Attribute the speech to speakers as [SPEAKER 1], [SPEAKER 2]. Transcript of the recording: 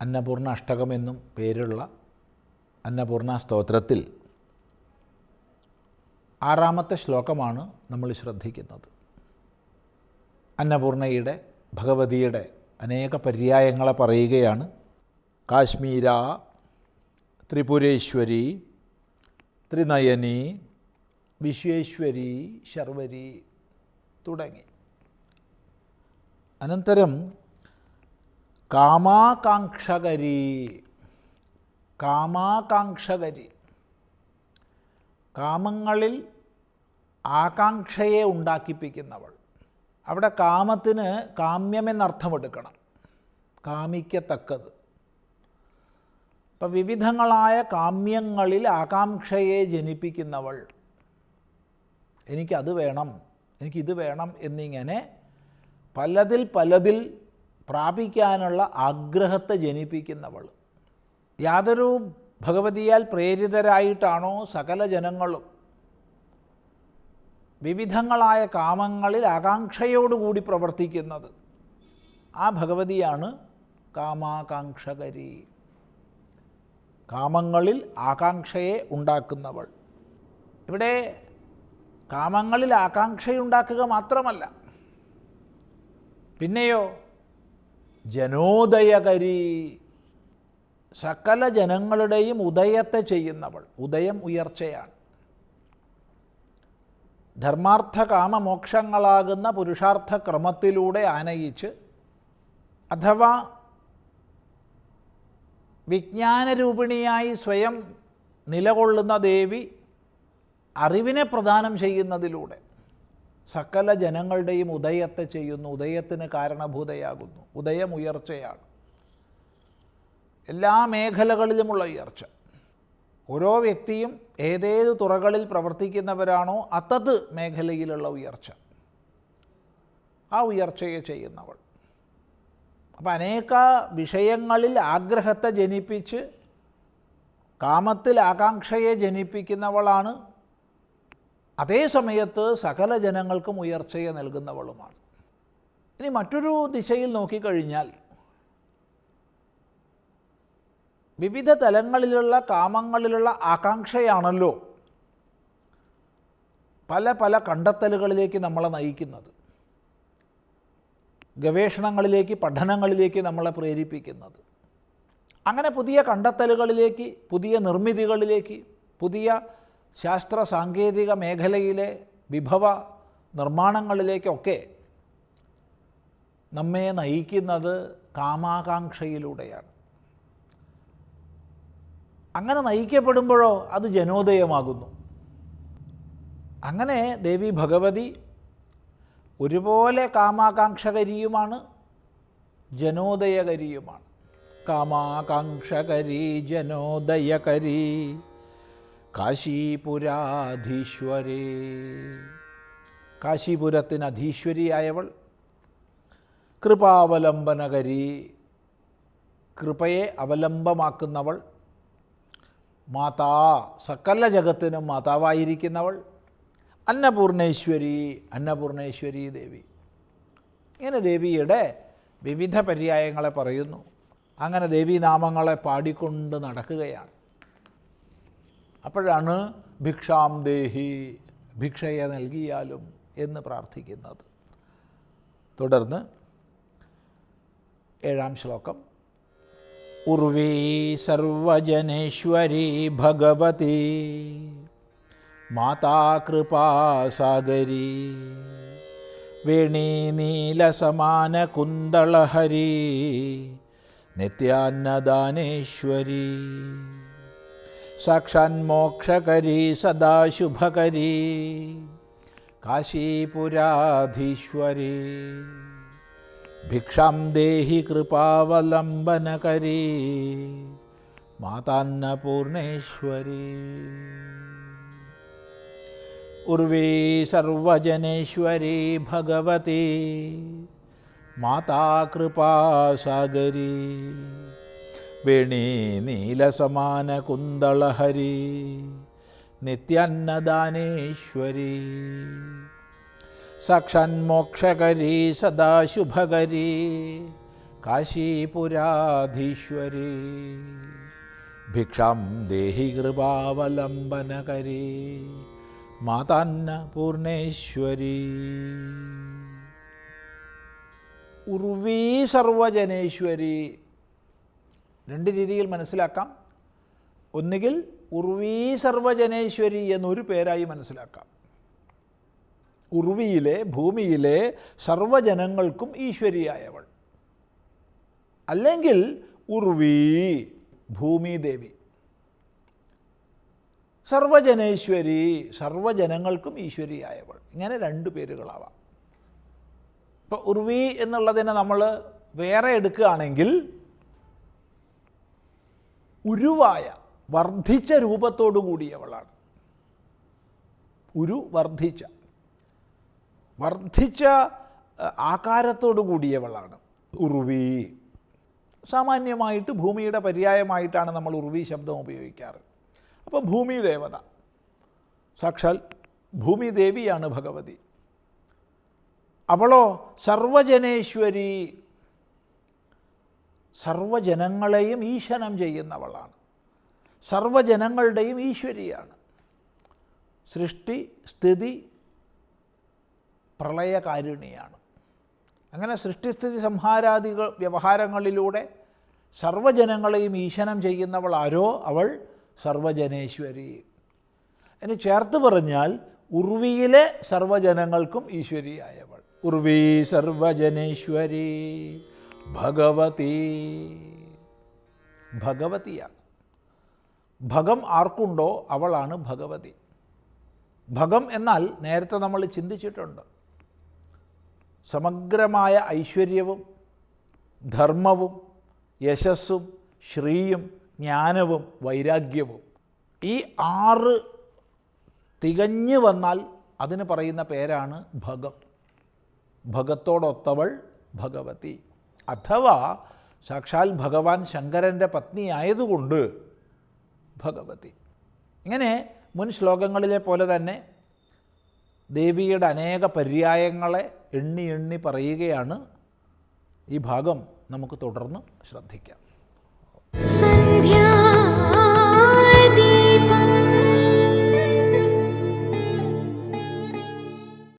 [SPEAKER 1] അന്നപൂർണ അഷ്ടകമെന്നും പേരുള്ള അന്നപൂർണ സ്തോത്രത്തിൽ ആറാമത്തെ ശ്ലോകമാണ് നമ്മൾ ശ്രദ്ധിക്കുന്നത്. അന്നപൂർണയുടെ ഭഗവതിയുടെ അനേക പര്യായങ്ങളെ പറയുകയാണ്. കാശ്മീര ത്രിപുരേശ്വരി ത്രിനയനി വിശ്വേശ്വരി ശർവരി തുടങ്ങി. അനന്തരം കാമാകാംക്ഷകരി. കാമാകാംക്ഷകരി. കാമങ്ങളിൽ ആകാംക്ഷയെ ഉണ്ടാക്കിപ്പിക്കുന്നവൾ. അവിടെ കാമത്തിന് കാമ്യമെന്നർത്ഥമെടുക്കണം. കാമിക്കത്തക്കത്. അപ്പം വിവിധങ്ങളായ കാമ്യങ്ങളിൽ ആകാംക്ഷയെ ജനിപ്പിക്കുന്നവൾ. എനിക്കത് വേണം. എനിക്കിത് വേണം എന്നിങ്ങനെ പലതിൽ പലതിൽ പ്രാപിക്കാനുള്ള ആഗ്രഹത്തെ ജനിപ്പിക്കുന്നവൾ. യാതൊരു ഭഗവതിയാൽ പ്രേരിതരായിട്ടാണോ സകല ജനങ്ങളും വിവിധങ്ങളായ കാമങ്ങളിൽ ആകാംക്ഷയോടുകൂടി പ്രവർത്തിക്കുന്നത്? ആ ഭഗവതിയാണ് കാമാകാംക്ഷകരി. കാമങ്ങളിൽ ആകാംക്ഷയെ ഉണ്ടാക്കുന്നവൾ. ഇവിടെ കാമങ്ങളിൽ ആകാംക്ഷയുണ്ടാക്കുക മാത്രമല്ല പിന്നെയോ ജനോദയകരി. സകല ജനങ്ങളുടെയും ഉദയത്തെ ചെയ്യുന്നവൾ. ഉദയം ഉയർച്ചയാണ്. ധർമാർത്ഥ കാമമോക്ഷങ്ങളാകുന്ന പുരുഷാർത്ഥ ക്രമത്തിലൂടെ ആനയിച്ച് അഥവാ വിജ്ഞാനരൂപിണിയായി സ്വയം നിലകൊള്ളുന്ന ദേവി അറിവിനെ പ്രദാനം ചെയ്യുന്നതിലൂടെ സകല ജനങ്ങളുടെയും ഉദയത്തെ ചെയ്യുന്നു ഉദയത്തിന് കാരണഭൂതയാകുന്നു ഉദയം ഉയർച്ചയാണ് എല്ലാ മേഖലകളിലുമുള്ള ഉയർച്ച. ഓരോ വ്യക്തിയും ഏതേത് തുറകളിൽ പ്രവർത്തിക്കുന്നവരാണോ അത്തത് മേഖലയിലുള്ള ഉയർച്ച. ആ ഉയർച്ചയെ ചെയ്യുന്നവൾ. അപ്പം അനേക വിഷയങ്ങളിൽ ആഗ്രഹത്തെ ജനിപ്പിച്ച് കാമത്തിൽ ആകാംക്ഷയെ ജനിപ്പിക്കുന്നവളാണ് അതേ സമയത്ത് സകല ജനങ്ങൾക്കും ഉയർച്ചയെ നൽകുന്നവളുമാണ്. ഇനി മറ്റൊരു ദിശയിൽ നോക്കിക്കഴിഞ്ഞാൽ വിവിധ തലങ്ങളിലുള്ള കാമങ്ങളിലുള്ള ആകാംക്ഷയാണല്ലോ പല പല കണ്ടെത്തലുകളിലേക്ക് നമ്മളെ നയിക്കുന്നത്. ഗവേഷണങ്ങളിലേക്ക് പഠനങ്ങളിലേക്ക് നമ്മളെ പ്രേരിപ്പിക്കുന്നത്. അങ്ങനെ പുതിയ കണ്ടെത്തലുകളിലേക്ക് പുതിയ നിർമ്മിതികളിലേക്ക് പുതിയ ശാസ്ത്ര സാങ്കേതിക മേഖലയിലെ വിഭവ നിർമ്മാണങ്ങളിലേക്കൊക്കെ നമ്മെ നയിക്കുന്നത് കാമാകാംക്ഷയിലൂടെയാണ്. അങ്ങനെ നയിക്കപ്പെടുമ്പോഴോ അത് ജനോദയമാകുന്നു. അങ്ങനെ ദേവി ഭഗവതി ഒരുപോലെ കാമാകാംക്ഷകരിയുമാണ് ജനോദയകരിയുമാണ്. കാമാകാംക്ഷകരി ജനോദയകരി കാശീപുരാധീശ്വരേ. കാശീപുരത്തിന് അധീശ്വരിയായവൾ കൃപാവലംബനകരി കൃപയെ അവലംബമാക്കുന്നവൾ മാതാ സകല ജഗത്തിനും മാതാവായിരിക്കുന്നവൾ അന്നപൂർണേശ്വരി അന്നപൂർണേശ്വരി ദേവി. ഇങ്ങനെ ദേവിയുടെ വിവിധ പര്യായങ്ങളെ പറയുന്നു. അങ്ങനെ ദേവീനാമങ്ങളെ പാടിക്കൊണ്ട് നടക്കുകയാണ്. അപ്പോഴാണ് ഭിക്ഷാം ദേഹി ഭിക്ഷയെ നൽകിയാലും എന്ന് പ്രാർത്ഥിക്കുന്നത്. തുടർന്ന് ഏഴാം ശ്ലോകം. ഉർവീ സർവജനേശ്വരി ഭഗവതി മാതാ കൃപാസാഗരി വേണീ നീലസമാന കുന്തളഹരി നിത്യാന്നദാനേശ്വരി. സാക്ഷാന്മോക്ഷകരി സദാശുഭകരി കാശീപുരാധീശ്വരി ഭിക്ഷാം ദേഹി കൃപാവലംബനകരി മാതാന്നപൂർണേശ്വരി ഉർവീ സർവജനേശ്വരി ഭഗവതി മാതാ കൃപാസാഗരി വേണീ നീലസമാന കുന്തളഹരി നിത്യാന്നദാനേശ്വരി. സാക്ഷാന്മോക്ഷകരി സദാശുഭകരി കാശീപുരാധീശ്വരി. ഭിക്ഷം ദേഹി കൃപാവലംബനകരി മാതാന്ന പൂർണേശ്വരി ഉർവീ സർവജനേശ്വരി. രണ്ട് രീതിയിൽ മനസ്സിലാക്കാം. ഒന്നുകിൽ ഉർവീ സർവജനേശ്വരി എന്നൊരു പേരായി മനസ്സിലാക്കാം. ഉർവിയിലെ ഭൂമിയിലെ സർവജനങ്ങൾക്കും ഈശ്വരിയായവൾ. അല്ലെങ്കിൽ ഉർവീ ഭൂമിദേവി സർവജനേശ്വരി സർവജനങ്ങൾക്കും ഈശ്വരിയായവൾ. ഇങ്ങനെ രണ്ട് പേരുകളാവാം. ഇപ്പോൾ ഉർവി എന്നുള്ളതിനെ നമ്മൾ വേറെ എടുക്കുകയാണെങ്കിൽ ഉരുവായ വർദ്ധിച്ച രൂപത്തോടു കൂടിയവളാണ്. ഉരു വർദ്ധിച്ച. വർദ്ധിച്ച ആകാരത്തോടു കൂടിയവളാണ്. ഉറുവി. സാമാന്യമായിട്ട് ഭൂമിയുടെ പര്യായമായിട്ടാണ് നമ്മൾ ഉറുവി ശബ്ദം ഉപയോഗിക്കാറ്. അപ്പോൾ ഭൂമി ദേവത. സാക്ഷാൽ ഭൂമി ദേവിയാണ് ഭഗവതി. അവളോ സർവജനേശ്വരി സർവജനങ്ങളെയും ഈശനം ചെയ്യുന്നവളാണ്. സർവജനങ്ങളുടെയും ഈശ്വരിയാണ്. സൃഷ്ടി സ്ഥിതി പ്രളയകാരുണിയാണ്. അങ്ങനെ സൃഷ്ടിസ്ഥിതി സംഹാരാദികൾ വ്യവഹാരങ്ങളിലൂടെ സർവജനങ്ങളെയും ഈശനം ചെയ്യുന്നവൾ ആരോ അവൾ സർവജനേശ്വരി ഇനി ചേർത്ത് പറഞ്ഞാൽ ഉർവിയിലെ സർവജനങ്ങൾക്കും ഈശ്വരിയായവൾ. ഉർവി സർവജനേശ്വരി ഭഗവതി. ഭഗവതിയാണ്. ഭഗം ആർക്കുണ്ടോ അവളാണ് ഭഗവതി. ഭഗം എന്നാൽ നേരത്തെ നമ്മൾ ചിന്തിച്ചിട്ടുണ്ട്. സമഗ്രമായ ഐശ്വര്യവും ധർമ്മവും യശസ്സും ശ്രീയും ജ്ഞാനവും വൈരാഗ്യവും. ഈ ആറ് തികഞ്ഞു വന്നാൽ അതിന് പറയുന്ന പേരാണ് ഭഗം. ഭഗത്തോടൊത്തവൾ ഭഗവതി. അഥവാ സാക്ഷാൽ ഭഗവാൻ ശങ്കരന്റെ പത്നി ആയതുകൊണ്ട് ഭഗവതി. ഇങ്ങനെ മുൻ ശ്ലോകങ്ങളിലെ പോലെ തന്നെ ദേവിയുടെ അനേക പര്യായങ്ങളെ എണ്ണി എണ്ണി പറയുകയാണ് ഈ ഭാഗം നമുക്ക് തുടർന്ന് ശ്രദ്ധിക്കാം.